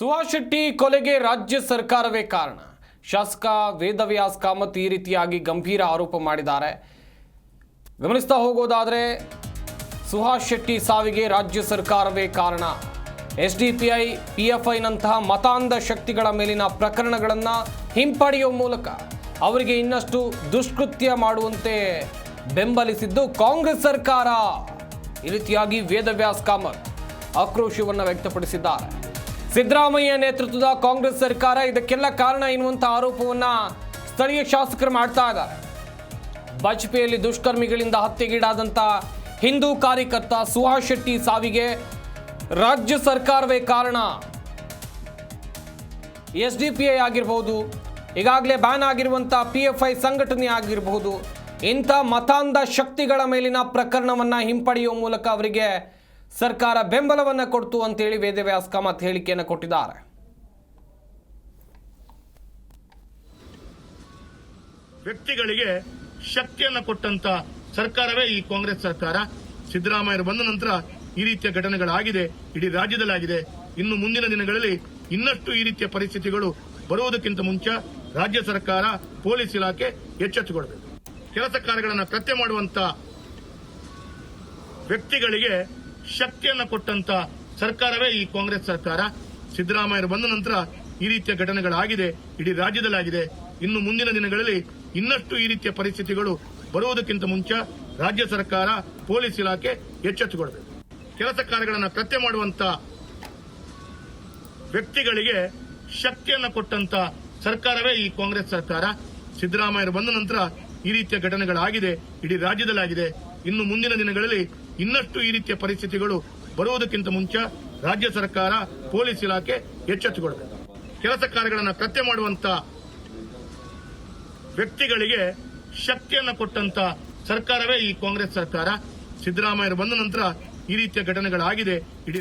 ಸುಹಾಸ್ ಶೆಟ್ಟಿ ಕೊಲೆಗೆ ರಾಜ್ಯ ಸರ್ಕಾರವೇ ಕಾರಣ. ಶಾಸಕ ವೇದವ್ಯಾಸ್ ಕಾಮತ್ ಈ ರೀತಿಯಾಗಿ ಗಂಭೀರ ಆರೋಪ ಮಾಡಿದ್ದಾರೆ. ಗಮನಿಸ್ತಾ ಹೋಗೋದಾದ್ರೆ ಸುಹಾಸ್ ಶೆಟ್ಟಿ ಸಾವಿಗೆ ರಾಜ್ಯ ಸರ್ಕಾರವೇ ಕಾರಣ. S D P I P F ಐನಂತಹ ಮತಾಂಧ ಶಕ್ತಿಗಳ ಮೇಲಿನ ಪ್ರಕರಣಗಳನ್ನು ಹಿಂಪಡೆಯುವ ಮೂಲಕ ಅವರಿಗೆ ಇನ್ನಷ್ಟು ದುಷ್ಕೃತ್ಯ ಮಾಡುವಂತೆ ಬೆಂಬಲಿಸಿದ್ದು ಕಾಂಗ್ರೆಸ್ ಸರ್ಕಾರ. ಈ ರೀತಿಯಾಗಿ ವೇದವ್ಯಾಸ್ ಕಾಮತ್ ಆಕ್ರೋಶವನ್ನು ವ್ಯಕ್ತಪಡಿಸಿದ್ದಾರೆ. ಸಿದ್ದರಾಮಯ್ಯ ನೇತೃತ್ವದ ಕಾಂಗ್ರೆಸ್ ಸರ್ಕಾರ, ಇದಕ್ಕೆಲ್ಲ ಕಾರಣ ಎನ್ನುವಂಥ ಆರೋಪವನ್ನ ಸ್ಥಳೀಯ ಶಾಸಕರು ಮಾಡ್ತಾ ಇದ್ದಾರೆ. ಬಜ್ಪೆಯಲ್ಲಿ ದುಷ್ಕರ್ಮಿಗಳಿಂದ ಹತ್ಯೆಗೀಡಾದಂಥ ಹಿಂದೂ ಕಾರ್ಯಕರ್ತ ಸುಹಾಸ್ ಶೆಟ್ಟಿ ಸಾವಿಗೆ ರಾಜ್ಯ ಸರ್ಕಾರವೇ ಕಾರಣ. ಎಸ್ ಡಿ ಪಿ ಐ ಆಗಿರಬಹುದು, ಈಗಾಗಲೇ ಬ್ಯಾನ್ ಆಗಿರುವಂಥ ಪಿ ಎಫ್ ಐ ಸಂಘಟನೆ ಆಗಿರಬಹುದು, ಇಂಥ ಮತಾಂಧ ಶಕ್ತಿಗಳ ಮೇಲಿನ ಪ್ರಕರಣವನ್ನು ಹಿಂಪಡೆಯುವ ಮೂಲಕ ಅವರಿಗೆ ಸರ್ಕಾರ ಬೆಂಬಲವನ್ನು ಕೊಡ್ತು ಅಂತೇಳಿ ವೇದವ್ಯಾಸ್ ಕಾಮತ್ ಹೇಳಿಕೆಯನ್ನು ಕೊಟ್ಟಿದ್ದಾರೆ. ವ್ಯಕ್ತಿಗಳಿಗೆ ಶಕ್ತಿಯನ್ನು ಕೊಟ್ಟಂತ ಸರ್ಕಾರವೇ ಈ ಕಾಂಗ್ರೆಸ್ ಸರ್ಕಾರ. ಸಿದ್ದರಾಮಯ್ಯ ಬಂದ ನಂತರ ಈ ರೀತಿಯ ಘಟನೆಗಳಾಗಿದೆ, ಇಡೀ ರಾಜ್ಯದಲ್ಲಾಗಿದೆ. ಇನ್ನು ಮುಂದಿನ ದಿನಗಳಲ್ಲಿ ಇನ್ನಷ್ಟು ಈ ರೀತಿಯ ಪರಿಸ್ಥಿತಿಗಳು ಬರುವುದಕ್ಕಿಂತ ಮುಂಚೆ ರಾಜ್ಯ ಸರ್ಕಾರ ಪೊಲೀಸ್ ಇಲಾಖೆ ಎಚ್ಚೆತ್ತುಕೊಳ್ಬೇಕು. ಕೆಲಸ ಕಾರ್ಯಗಳನ್ನು ಕೃತ್ಯ ಮಾಡುವಂತ ವ್ಯಕ್ತಿಗಳಿಗೆ ಶಕ್ತಿಯನ್ನ ಕೊಟ್ಟಂತ ಸರ್ಕಾರವೇ ಈ ಕಾಂಗ್ರೆಸ್ ಸರ್ಕಾರ. ಸಿದ್ದರಾಮಯ್ಯರು ಬಂದ ನಂತರ ಈ ರೀತಿಯ ಘಟನೆಗಳಾಗಿದೆ, ಇಡೀ ರಾಜ್ಯದಲ್ಲಾಗಿದೆ. ಇನ್ನು ಮುಂದಿನ ದಿನಗಳಲ್ಲಿ ಇನ್ನಷ್ಟು ಈ ರೀತಿಯ ಪರಿಸ್ಥಿತಿಗಳು ಬರುವುದಕ್ಕಿಂತ ಮುಂಚೆ ರಾಜ್ಯ ಸರ್ಕಾರ, ಪೊಲೀಸ್ ಇಲಾಖೆ ಎಚ್ಚೆತ್ತುಕೊಳ್ಬೇಕು. ಕೆಲಸ ಕಾರ್ಯಗಳನ್ನು ಕೃತ್ಯ ಮಾಡುವಂತ ವ್ಯಕ್ತಿಗಳಿಗೆ ಶಕ್ತಿಯನ್ನ ಕೊಟ್ಟಂತ ಸರ್ಕಾರವೇ ಈ ಕಾಂಗ್ರೆಸ್ ಸರ್ಕಾರ. ಸಿದ್ದರಾಮಯ್ಯರು ಬಂದ ನಂತರ ಈ ರೀತಿಯ ಘಟನೆಗಳಾಗಿದೆ, ಇಡೀ ರಾಜ್ಯದಲ್ಲಾಗಿದೆ. ಇನ್ನು ಮುಂದಿನ ದಿನಗಳಲ್ಲಿ ಇನ್ನಷ್ಟು ಈ ರೀತಿಯ ಪರಿಸ್ಥಿತಿಗಳು ಬರುವುದಕ್ಕಿಂತ ಮುಂಚೆ ರಾಜ್ಯ ಸರ್ಕಾರ ಪೊಲೀಸ್ ಇಲಾಖೆ ಎಚ್ಚೆತ್ತುಕೊಳ್ಬೇಕು ಕೆಲಸ ಕಾರ್ಯಗಳನ್ನು ಕೃತ್ಯ ಮಾಡುವಂತ ವ್ಯಕ್ತಿಗಳಿಗೆ ಶಕ್ತಿಯನ್ನ ಕೊಟ್ಟಂತ ಸರ್ಕಾರವೇ ಈ ಕಾಂಗ್ರೆಸ್ ಸರ್ಕಾರ. ಸಿದ್ದರಾಮಯ್ಯರು ಬಂದ ನಂತರ ಈ ರೀತಿಯ ಘಟನೆಗಳಾಗಿದೆ. ಇಡೀ